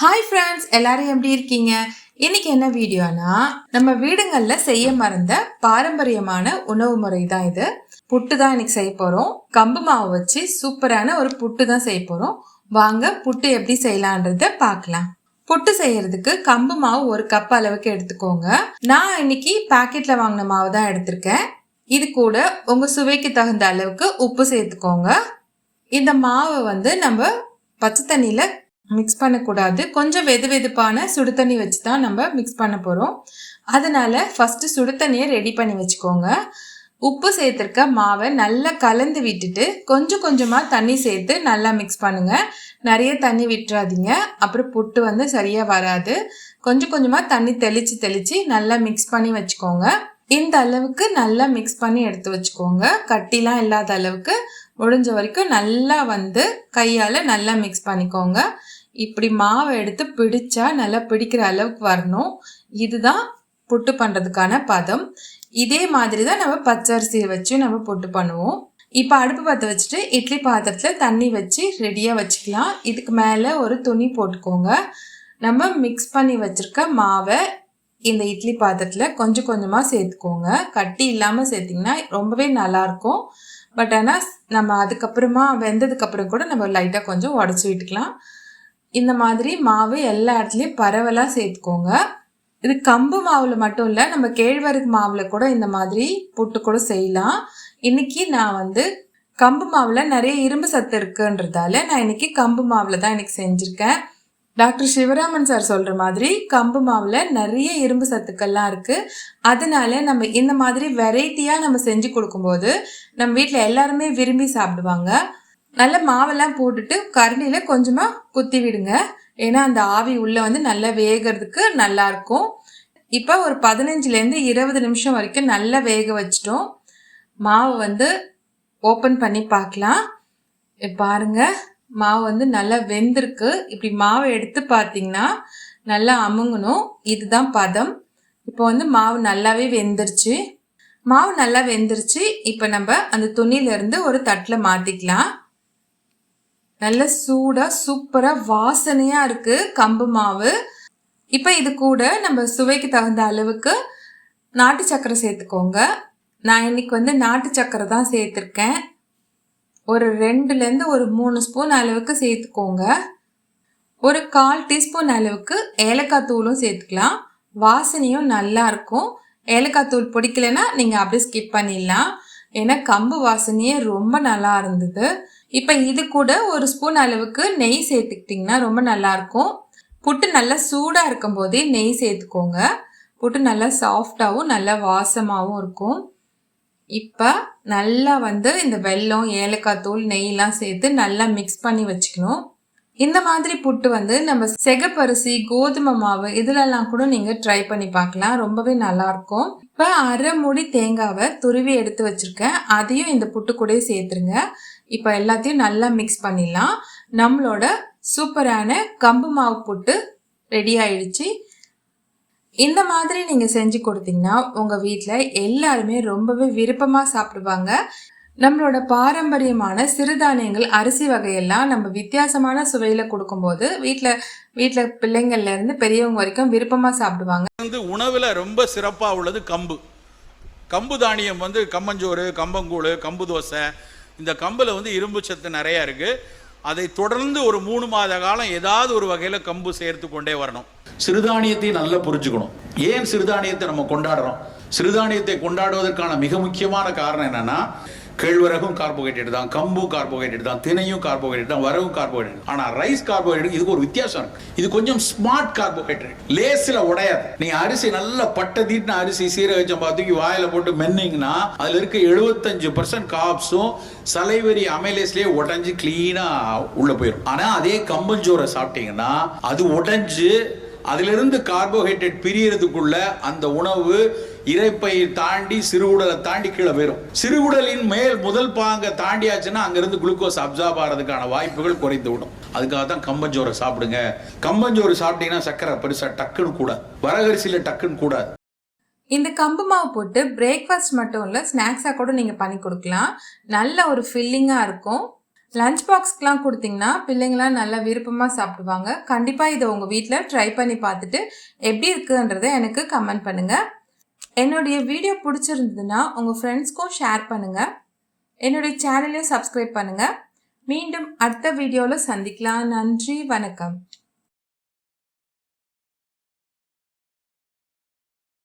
Hi friends எல்லாரும் எப்படி இருக்கீங்க? இன்னைக்கு என்ன வீடியோனா நம்ம வீடுங்கள்ல செய்ய மறந்த பாரம்பரியமான உணவு முறை தான் இது. புட்டு தான் இன்னைக்கு செய்ய போறோம். கம்பு மாவு வச்சு சூப்பரான ஒரு புட்டு தான் செய்ய போறோம். வாங்க புட்டு எப்படி செய்யலான்றத பார்க்கலாம். புட்டு செய்யறதுக்கு கம்பு மாவு ஒரு கப் அளவுக்கு எடுத்துக்கோங்க. நான் இன்னைக்கு பாக்கெட்ல வாங்கின மாவு தான் எடுத்திருக்கேன். இது கூட உங்க சுவைக்கு தகுந்த அளவுக்கு உப்பு சேர்த்துக்கோங்க. இந்த மாவை வந்து நம்ம பச்சை தண்ணியில் மிக்ஸ் பண்ணக்கூடாது. கொஞ்சம் வெது வெதுப்பான சுடு தண்ணி வச்சு தான் நம்ம மிக்ஸ் பண்ண போகிறோம் அதனால் ஃபஸ்ட்டு சுடு தண்ணியை ரெடி பண்ணி வச்சுக்கோங்க. உப்பு சேர்த்துருக்க மாவை நல்லா கலந்து விட்டுட்டு கொஞ்சம் கொஞ்சமாக தண்ணி சேர்த்து நல்லா மிக்ஸ் பண்ணுங்கள் நிறைய தண்ணி விட்டுறாதீங்க. அப்புறம் புட்டு வந்து சரியாக வராது. கொஞ்சம் கொஞ்சமாக தண்ணி தெளித்து தெளித்து நல்லா மிக்ஸ் பண்ணி வச்சுக்கோங்க. இந்த அளவுக்கு நல்லா மிக்ஸ் பண்ணி எடுத்து வச்சுக்கோங்க. கட்டிலாம் இல்லாத அளவுக்கு முடிஞ்ச வரைக்கும் நல்லா வந்து கையால் நல்லா மிக்ஸ் பண்ணிக்கோங்க. இப்படி மாவை எடுத்து பிடிச்சா நல்லா பிடிக்கிற அளவுக்கு வரணும். இதுதான் புட்டு பண்ணுறதுக்கான பதம். இதே மாதிரி தான் நம்ம பச்சரிசியை வச்சு நம்ம புட்டு பண்ணுவோம். இப்போ அடுப்பு பற்ற வச்சுட்டு இட்லி பாத்திரத்தில் தண்ணி வச்சு ரெடியாக வச்சுக்கலாம். இதுக்கு மேலே ஒரு துணி போட்டுக்கோங்க. நம்ம மிக்ஸ் பண்ணி வச்சுருக்க மாவை இந்த இட்லி பாத்திரத்தில் கொஞ்சம் கொஞ்சமாக சேர்த்துக்கோங்க. கட்டி இல்லாமல் சேர்த்திங்கன்னா ரொம்பவே நல்லாயிருக்கும். பட் ஆனால் நம்ம அதுக்கப்புறமா வெந்ததுக்கப்புறம் கூட நம்ம லைட்டாக கொஞ்சம் உடச்சி விட்டுக்கலாம். இந்த மாதிரி மாவு எல்லா இடத்துலையும் பரவலாக சேர்த்துக்கோங்க. இது கம்பு மாவில் மட்டும் இல்லை நம்ம கேழ்வரகு மாவில் கூட இந்த மாதிரி புட்டு கூட செய்யலாம். இன்னைக்கு நான் வந்து கம்பு மாவில் நிறைய இரும்பு சத்து இருக்குன்றதால நான் இன்னைக்கு கம்பு மாவில் தான் இன்னைக்கு செஞ்சுருக்கேன். டாக்டர் சிவராமன் சார் சொல்கிற மாதிரி கம்பு மாவில் நிறைய இரும்பு சத்துக்கள்லாம் இருக்குது அதனால நம்ம இந்த மாதிரி வெரைட்டியாக நம்ம செஞ்சு கொடுக்கும்போது நம்ம வீட்டில் எல்லாருமே விரும்பி சாப்பிடுவாங்க. நல்ல மாவெல்லாம் போட்டுட்டு கரண்டியில் கொஞ்சமாக குத்தி விடுங்க. ஏன்னா அந்த ஆவி உள்ளே வந்து நல்லா வேகிறதுக்கு நல்லாயிருக்கும் இப்போ ஒரு பதினஞ்சுலேருந்து இருபது நிமிஷம் வரைக்கும் நல்லா வேக வச்சிட்டோம். மாவு வந்து ஓப்பன் பண்ணி பார்க்கலாம் பாருங்கள் மாவு வந்து நல்லா வெந்திருக்கு. இப்படி மாவை எடுத்து பார்த்தீங்கன்னா நல்லா அமுங்கணும். இதுதான் பதம். இப்போ வந்து மாவு நல்லாவே வெந்துருச்சு. மாவு நல்லா வெந்துருச்சு. இப்போ நம்ம அந்த துணியிலேருந்து ஒரு தட்டில் மாற்றிக்கலாம் நல்ல சூடாக சூப்பராக வாசனையாக இருக்குது கம்பு மாவு. இப்போ இது கூட நம்ம சுவைக்கு தகுந்த அளவுக்கு நாட்டு சக்கரை சேர்த்துக்கோங்க. நான் இன்னைக்கு வந்து நாட்டு சக்கரை தான் சேர்த்துருக்கேன். ஒரு ரெண்டுலேருந்து ஒரு மூணு ஸ்பூன் அளவுக்கு சேர்த்துக்கோங்க. ஒரு கால் டீஸ்பூன் அளவுக்கு ஏலக்காய் தூளும் சேர்த்துக்கலாம். வாசனையும் நல்லா இருக்கும். ஏலக்காய் தூள் பிடிக்கலன்னா நீங்கள் அப்படியே ஸ்கிப் பண்ணிடலாம். ஏன்னா கம்பு வாசனையே ரொம்ப நல்லா இருந்தது. இப்போ இது கூட ஒரு ஸ்பூன் அளவுக்கு நெய் சேர்த்துக்கிட்டிங்கன்னா ரொம்ப நல்லாயிருக்கும். புட்டு நல்லா சூடாக இருக்கும் போதே நெய் சேர்த்துக்கோங்க. புட்டு நல்லா சாஃப்டாகவும் நல்லா வாசமாகவும் இருக்கும். இப்போ நல்லா வந்து இந்த வெல்லம் ஏலக்காய் தூள் நெய்லாம் சேர்த்து நல்லா மிக்ஸ் பண்ணி வச்சுக்கணும். இந்த மாதிரி புட்டு வந்து நம்ம செகப்பரிசி கோதுமை மாவு இதுலலாம் கூட நீங்கள் ட்ரை பண்ணி பார்க்கலாம். ரொம்பவே நல்லாயிருக்கும். இப்போ அரை மூடி தேங்காவை துருவி எடுத்து வச்சுருக்கேன். அதையும் இந்த புட்டு கூட சேர்த்துருங்க. இப்போ எல்லாத்தையும் நல்லா மிக்ஸ் பண்ணிடலாம். நம்மளோட சூப்பரான கம்பு மாவு புட்டு ரெடி ஆயிடுச்சு. இந்த மாதிரி நீங்கள் செஞ்சு கொடுத்தீங்கன்னா உங்கள் வீட்டில் எல்லாருமே ரொம்பவே விருப்பமாக சாப்பிடுவாங்க. நம்மளோட பாரம்பரியமான சிறுதானியங்கள் அரிசி வகையெல்லாம் நம்ம வித்தியாசமான சுவையில் கொடுக்கும்போது வீட்டில் வீட்டில் பிள்ளைங்கள்லேருந்து பெரியவங்க வரைக்கும் விருப்பமாக சாப்பிடுவாங்க. வந்து உணவில் ரொம்ப சிறப்பாக உள்ளது கம்பு. கம்பு தானியம் வந்து கம்பஞ்சோறு கம்பங்கூழ் கம்பு தோசை இந்த கம்பில் வந்து இரும்பு சத்து நிறையா இருக்குது அதை தொடர்ந்து ஒரு மூணு மாத காலம் ஏதாவது ஒரு வகையில் கம்பு சேர்த்து கொண்டே வரணும். சிறுதானியத்தை நல்லா புரிஞ்சுக்கணும். ஏன் சிறுதானியத்தை நம்ம கொண்டாடுறோம்? சிறுதானியத்தை கொண்டாடுவதற்கான மிக முக்கியமான காரணம் என்னன்னா கேழ்வரகும் கார்போஹைட்ரேட் தான் கம்பும் கார்போஹைட்ரேட் தான் தினையும் கார்போஹைட்ரேட் தான் வரவும் கார்போஹைட்ரேட் ஆனால் ரைஸ் கார்போஹைட்ரேட் இதுக்கு ஒரு வித்தியாசம் இருக்கு. இது கொஞ்சம் ஸ்மார்ட் கார்போஹைட்ரேட் லேஸில் உடையாது. நீங்க அரிசி நல்லா பட்டை தீட்டின அரிசி சீரக சம்பா தூக்கி வாயில போட்டு மென்னிங்கன்னா அதில் இருக்க எழுபத்தஞ்சு பர்சன்ட் காப்ஸும் சலைவரி அமைலேஸ்லயே உடஞ்சி கிளீனாக உள்ளே போயிடும் ஆனால் அதே கம்பஞ்சோரை சாப்பிட்டீங்கன்னா அது உடஞ்சி அதிலிருந்து கார்போஹைட்ரேட் பிரியறதுக்குள்ள அந்த உணவு இறைப்பையை தாண்டி சிறுகுடலை தாண்டி கீழே போயிடும் சிறுகுடலின் மேல் முதல் பாங்க தாண்டியாச்சுன்னா அங்கிருந்து குளுக்கோஸ் அப்சார்ப் ஆகிறதுக்கான வாய்ப்புகள் குறைந்து விடும். அதுக்காக தான் கம்பஞ்சோரை சாப்பிடுங்க. கம்பஞ்சோறு சாப்பிட்டீங்கன்னா சக்கரை பெருசா டக்குன்னு கூடாது வரகரிசியில டக்குன்னு கூடாது இந்த கம்பு மாவு போட்டு பிரேக்ஃபாஸ்ட் மட்டும் இல்லை ஸ்நாக்ஸாக கூட நீங்கள் பண்ணி கொடுக்கலாம். நல்ல ஒரு ஃபில்லிங்காக இருக்கும். லஞ்ச் பாக்ஸ்க்குலாம் கொடுத்தீங்கன்னா பிள்ளைங்களாம் நல்லா விருப்பமாக சாப்பிடுவாங்க. கண்டிப்பாக இதை உங்கள் வீட்டில் ட்ரை பண்ணி பார்த்துட்டு எப்படி இருக்குன்றதை எனக்கு கமெண்ட் பண்ணுங்கள் என்னுடைய வீடியோ பிடிச்சிருந்ததுன்னா உங்கள் ஃப்ரெண்ட்ஸ்க்கும் ஷேர் பண்ணுங்கள் என்னுடைய சேனலையும் சப்ஸ்கிரைப் பண்ணுங்கள் மீண்டும் அடுத்த வீடியோவில் சந்திக்கலாம். நன்றி வணக்கம்.